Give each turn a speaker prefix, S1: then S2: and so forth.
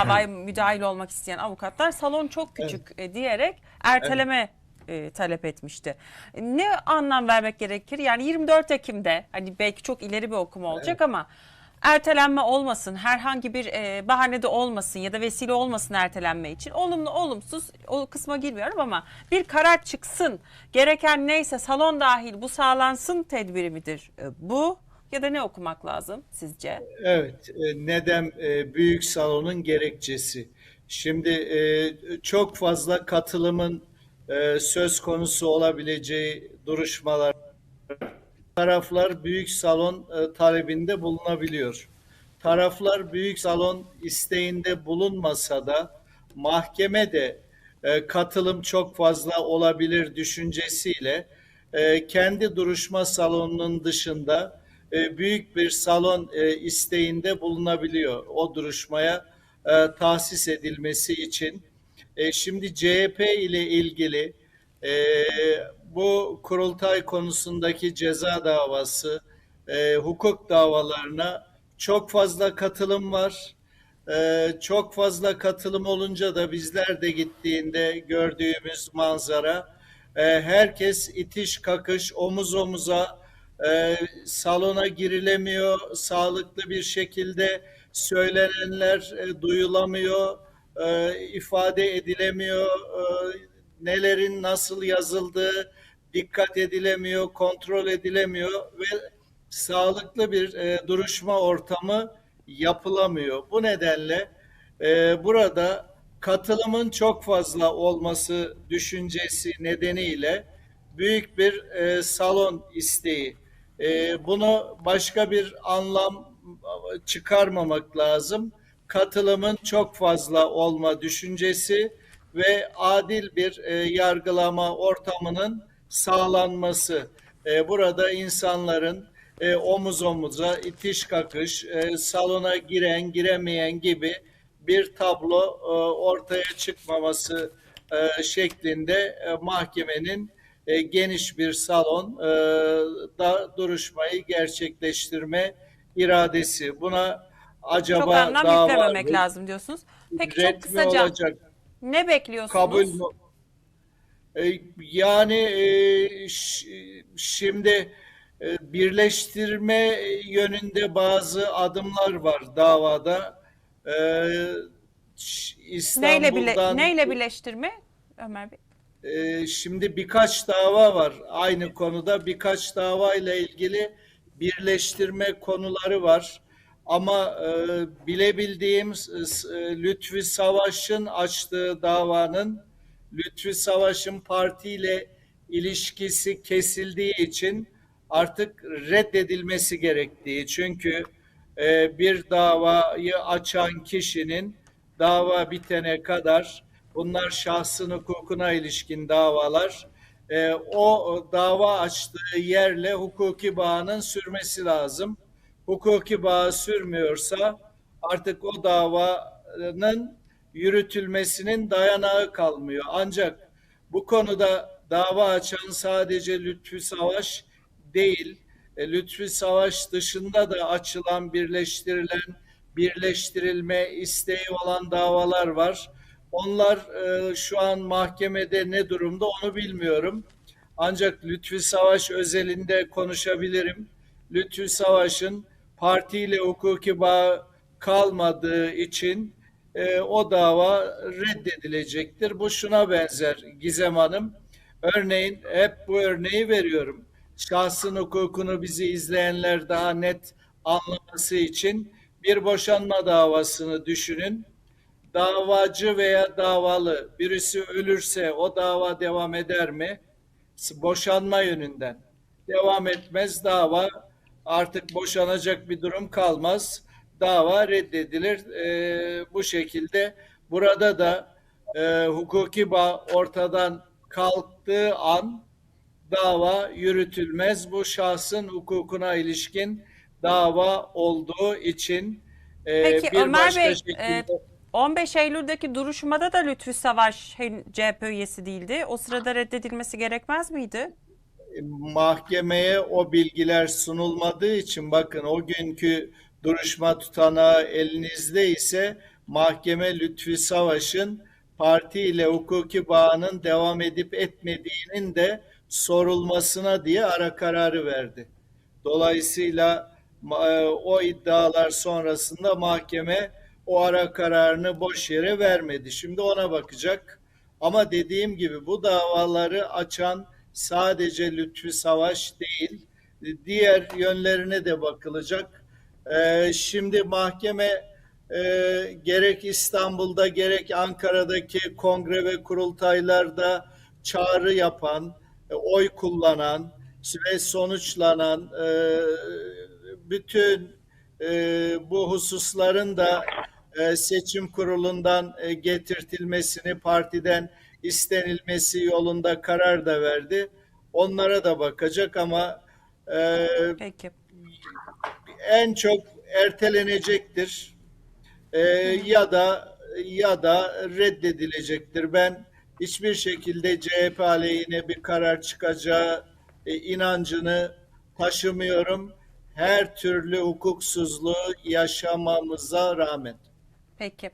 S1: davaya müdahil olmak isteyen avukatlar salon çok küçük e, diyerek erteleme e, talep etmişti. Ne anlam vermek gerekir? Yani 24 Ekim'de hani belki çok ileri bir okuma olacak ama ertelenme olmasın, herhangi bir e, bahane de olmasın ya da vesile olmasın ertelenme için. Olumlu olumsuz o kısma girmiyorum ama bir karar çıksın. Gereken neyse salon dahil bu sağlansın tedbiri midir e, bu? Ya da ne okumak lazım sizce?
S2: Evet, e, neden e, büyük salonun gerekçesi? Şimdi e, çok fazla katılımın söz konusu olabileceği duruşmalar taraflar büyük salon talebinde bulunabiliyor. Taraflar büyük salon isteğinde bulunmasa da mahkeme de katılım çok fazla olabilir düşüncesiyle kendi duruşma salonunun dışında e, büyük bir salon e, isteğinde bulunabiliyor o duruşmaya e, tahsis edilmesi için. E, şimdi CHP ile ilgili bu kurultay konusundaki ceza davası, hukuk davalarına çok fazla katılım var. Çok fazla katılım olunca da bizler de gittiğinde gördüğümüz manzara herkes itiş kakış omuz omuza e, salona girilemiyor sağlıklı bir şekilde söylenenler e, duyulamıyor e, ifade edilemiyor e, nelerin nasıl yazıldığı dikkat edilemiyor kontrol edilemiyor ve sağlıklı bir e, duruşma ortamı yapılamıyor bu nedenle e, burada katılımın çok fazla olması düşüncesi nedeniyle büyük bir e, salon isteği. E, bunu başka bir anlam çıkarmamak lazım. Katılımın çok fazla olma düşüncesi ve adil bir e, yargılama ortamının sağlanması. E, burada insanların e, omuz omuza, itiş kakış, e, salona giren giremeyen gibi bir tablo e, ortaya çıkmaması e, şeklinde e, mahkemenin e, geniş bir salon e, da duruşmayı gerçekleştirme iradesi. Buna acaba
S1: Çok anlam
S2: dava
S1: yüklememek lazım diyorsunuz. Peki
S2: red
S1: çok kısaca
S2: olacak,
S1: ne bekliyorsunuz?
S2: kabul mü? E, yani e, şimdi e, birleştirme yönünde bazı adımlar var davada. E, ş-
S1: Neyle, bile,
S2: İstanbul'dan
S1: neyle birleştirme Ömer Bey?
S2: Ee, şimdi birkaç dava var aynı konuda. Birkaç dava ile ilgili birleştirme konuları var. Ama e, bilebildiğim e, e, Lütfi Savaş'ın açtığı davanın Lütfi Savaş'ın partiyle ilişkisi kesildiği için artık reddedilmesi gerektiği çünkü e, bir davayı açan kişinin dava bitene kadar bunlar şahsın hukukuna ilişkin davalar e, o dava açtığı yerle hukuki bağının sürmesi lazım. Hukuki bağ sürmüyorsa artık o davanın yürütülmesinin dayanağı kalmıyor. Ancak bu konuda dava açan sadece Lütfü Savaş değil, e, Lütfü Savaş dışında da açılan, birleştirilen, birleştirilme isteği olan davalar var. Onlar e, şu an mahkemede ne durumda onu bilmiyorum. Ancak Lütfü Savaş özelinde konuşabilirim. Lütfü Savaş'ın partiyle hukuki bağ kalmadığı için e, o dava reddedilecektir. Bu şuna benzer Gizem Hanım. Örneğin hep bu örneği veriyorum. Şahsın hukukunu bizi izleyenler daha net anlaması için bir boşanma davasını düşünün. Davacı veya davalı birisi ölürse o dava devam eder mi? Boşanma yönünden. Devam etmez dava artık boşanacak bir durum kalmaz. Dava reddedilir. Ee, bu şekilde burada da e, hukuki bağ ortadan kalktığı an dava yürütülmez. Bu şahsın hukukuna ilişkin dava olduğu için e,
S1: Peki
S2: bir
S1: Ömer
S2: başka
S1: Bey,
S2: şekilde
S1: e, 15 Eylül'deki duruşmada da Lütfü Savaş CHP üyesi değildi. O sırada reddedilmesi gerekmez miydi?
S2: mahkemeye o bilgiler sunulmadığı için bakın o günkü duruşma tutanağı elinizde ise mahkeme Lütfi Savaş'ın parti ile hukuki bağının devam edip etmediğinin de sorulmasına diye ara kararı verdi. Dolayısıyla e, o iddialar sonrasında mahkeme o ara kararını boş yere vermedi. Şimdi ona bakacak. Ama dediğim gibi bu davaları açan sadece Lütfi Savaş değil, diğer yönlerine de bakılacak. Ee, şimdi mahkeme e, gerek İstanbul'da gerek Ankara'daki kongre ve kurultaylarda çağrı yapan, e, oy kullanan ve sonuçlanan e, bütün bu hususların da e, seçim kurulundan e, getirtilmesini, partiden istenilmesi yolunda karar da verdi. Onlara da bakacak ama e,
S1: Peki.
S2: en çok ertelenecektir E, ya da ya da reddedilecektir. Ben hiçbir şekilde CHP aleyhine bir karar çıkacağı e, inancını taşımıyorum. Her türlü hukuksuzluğu yaşamamıza rağmen.
S1: Peki.